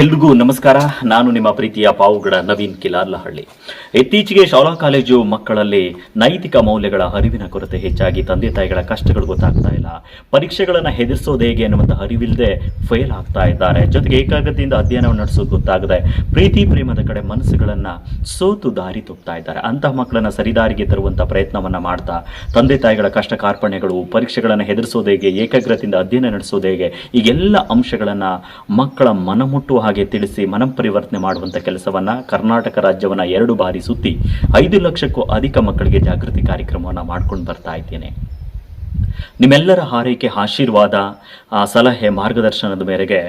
ಎಲ್ರಿಗೂ ನಮಸ್ಕಾರ. ನಾನು ನಿಮ್ಮ ಪ್ರೀತಿಯ ಪಾವುಗಡ ನವೀನ್ ಕಿಲಾರ್ಲಹಳ್ಳಿ. ಇತ್ತೀಚೆಗೆ ಶಾಲಾ ಕಾಲೇಜು ಮಕ್ಕಳಲ್ಲಿ ನೈತಿಕ ಮೌಲ್ಯಗಳ ಅರಿವಿನ ಕೊರತೆ ಹೆಚ್ಚಾಗಿ ತಂದೆ ತಾಯಿಗಳ ಕಷ್ಟಗಳು ಗೊತ್ತಾಗ್ತಾ ಇಲ್ಲ. ಪರೀಕ್ಷೆಗಳನ್ನು ಹೆದರಿಸೋದು ಹೇಗೆ ಅನ್ನುವಂಥ ಅರಿವಿಲ್ಲದೆ ಫೇಲ್ ಆಗ್ತಾ ಇದ್ದಾರೆ. ಜೊತೆಗೆ ಏಕಾಗ್ರತೆಯಿಂದ ಅಧ್ಯಯನವನ್ನು ನಡೆಸೋದು ಗೊತ್ತಾಗದೆ ಪ್ರೀತಿ, ಪ್ರೇಮದ ಕಡೆ ಮನಸ್ಸುಗಳನ್ನು ಸೋತು ದಾರಿ ತುಪ್ತಾ ಇದ್ದಾರೆ. ಅಂತಹ ಮಕ್ಕಳನ್ನು ಸರಿದಾರಿಗೆ ತರುವಂಥ ಪ್ರಯತ್ನವನ್ನು ಮಾಡ್ತಾ ತಂದೆ ತಾಯಿಗಳ ಕಷ್ಟ ಕಾರ್ಪಣ್ಯಗಳು, ಪರೀಕ್ಷೆಗಳನ್ನು ಹೆದರಿಸೋದು ಹೇಗೆ, ಏಕಾಗ್ರತೆಯಿಂದ ಅಧ್ಯಯನ ನಡೆಸೋದು ಹೇಗೆ ಈಗೆಲ್ಲ ಅಂಶಗಳನ್ನು ಮಕ್ಕಳ ಮನಮುಟ್ಟುವ ಹಾಗೆ ತಿಳಿಸಿ ಮನಪರಿವರ್ತನೆ ಮಾಡುವಂಥ ಕೆಲಸವನ್ನ ಕರ್ನಾಟಕ ರಾಜ್ಯವನ್ನ ಎರಡು ಬಾರಿ ಸುತ್ತಿ ಐದು ಲಕ್ಷಕ್ಕೂ ಅಧಿಕ ಮಕ್ಕಳಿಗೆ ಜಾಗೃತಿ ಕಾರ್ಯಕ್ರಮವನ್ನು ಮಾಡ್ಕೊಂಡು ಬರ್ತಾ ಇದ್ದೇನೆ. ನಿಮ್ಮೆಲ್ಲರ ಹಾರೈಕೆ, ಆಶೀರ್ವಾದ ಸಲಹೆ, ಮಾರ್ಗದರ್ಶನದ ಮೇರೆಗೆ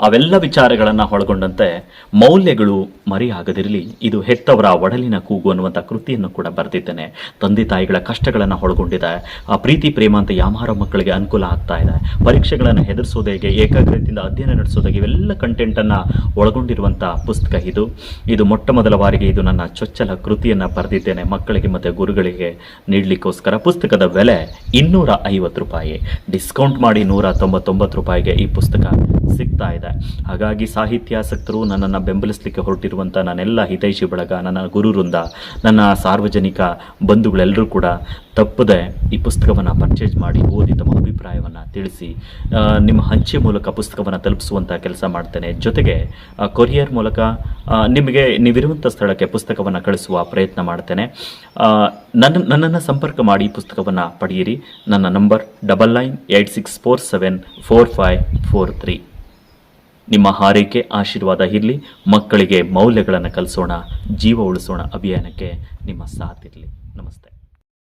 ಅವೆಲ್ಲ ವಿಚಾರಗಳನ್ನು ಒಳಗೊಂಡಂತೆ ಮೌಲ್ಯಗಳು ಮರೆಯಾಗದಿರಲಿ. ಇದು ಹೆತ್ತವರ ಒಡಲಿನ ಕೂಗು ಅನ್ನುವಂಥ ಕೃತಿಯನ್ನು ಕೂಡ ಬರೆದಿದ್ದೇನೆ. ತಂದೆ ತಾಯಿಗಳ ಕಷ್ಟಗಳನ್ನು ಒಳಗೊಂಡಿದೆ. ಆ ಪ್ರೀತಿ, ಪ್ರೇಮ ಅಂತ ಯಾಮಾರ ಮಕ್ಕಳಿಗೆ ಅನುಕೂಲ ಆಗ್ತಾ ಇದೆ. ಪರೀಕ್ಷೆಗಳನ್ನು ಹೆದರಿಸೋದು ಹೇಗೆ, ಏಕಾಗ್ರತೆಯಿಂದ ಅಧ್ಯಯನ ನಡೆಸೋದು ಹೇಗೆ, ಇವೆಲ್ಲ ಕಂಟೆಂಟನ್ನು ಒಳಗೊಂಡಿರುವಂಥ ಪುಸ್ತಕ ಇದು. ಇದು ಮೊಟ್ಟ ಮೊದಲ ಬಾರಿಗೆ ಇದು ನನ್ನ ಚೊಚ್ಚಲ ಕೃತಿಯನ್ನು ಬರೆದಿದ್ದೇನೆ ಮಕ್ಕಳಿಗೆ ಮತ್ತು ಗುರುಗಳಿಗೆ ನೀಡಲಿಕ್ಕೋಸ್ಕರ. ಪುಸ್ತಕದ ಬೆಲೆ ಇನ್ನೂರ ಐವತ್ತು ರೂಪಾಯಿ. ಡಿಸ್ಕೌಂಟ್ ಮಾಡಿ ನೂರ ತೊಂಬತ್ತೊಂಬತ್ತು ರೂಪಾಯಿಗೆ ಈ ಪುಸ್ತಕ ಸಿಗ್ತಾ ಇದೆ. ಹಾಗಾಗಿ ಸಾಹಿತ್ಯಾಸಕ್ತರು ನನ್ನನ್ನು ಬೆಂಬಲಿಸಲಿಕ್ಕೆ ಹೊರಟಿರುವಂಥ ನನ್ನೆಲ್ಲ ಹಿತೈಷಿ ಬಳಗ, ನನ್ನ ಗುರುವೃಂದ ನನ್ನ ಸಾರ್ವಜನಿಕ ಬಂಧುಗಳೆಲ್ಲರೂ ಕೂಡ ತಪ್ಪದೆ ಈ ಪುಸ್ತಕವನ್ನು ಪರ್ಚೇಸ್ ಮಾಡಿ ಓದಿ ತಮ್ಮ ಅಭಿಪ್ರಾಯವನ್ನು ತಿಳಿಸಿ ನಿಮ್ಮ ಹಂಚೆ ಮೂಲಕ ಪುಸ್ತಕವನ್ನು ತಲುಪಿಸುವಂಥ ಕೆಲಸ ಮಾಡ್ತೇನೆ. ಜೊತೆಗೆ ಕೊರಿಯರ್ ಮೂಲಕ ನಿಮಗೆ ನೀವಿರುವಂಥ ಸ್ಥಳಕ್ಕೆ ಪುಸ್ತಕವನ್ನು ಕಳಿಸುವ ಪ್ರಯತ್ನ ಮಾಡ್ತೇನೆ. ನನ್ನ, ನನ್ನನ್ನು ಸಂಪರ್ಕ ಮಾಡಿ ಪುಸ್ತಕವನ್ನು ಪಡೆಯಿರಿ. ನನ್ನ number double nine eight six four seven four five four three. ನಿಮ್ಮ ಹಾರೈಕೆ ಆಶೀರ್ವಾದ ಇರಲಿ. ಮಕ್ಕಳಿಗೆ ಮೌಲ್ಯಗಳನ್ನು ಕಲಿಸೋಣ ಜೀವ ಉಳಿಸೋಣ ಅಭಿಯಾನಕ್ಕೆ ನಿಮ್ಮ ಸಾಥ್ ಇರಲಿ. ನಮಸ್ತೆ.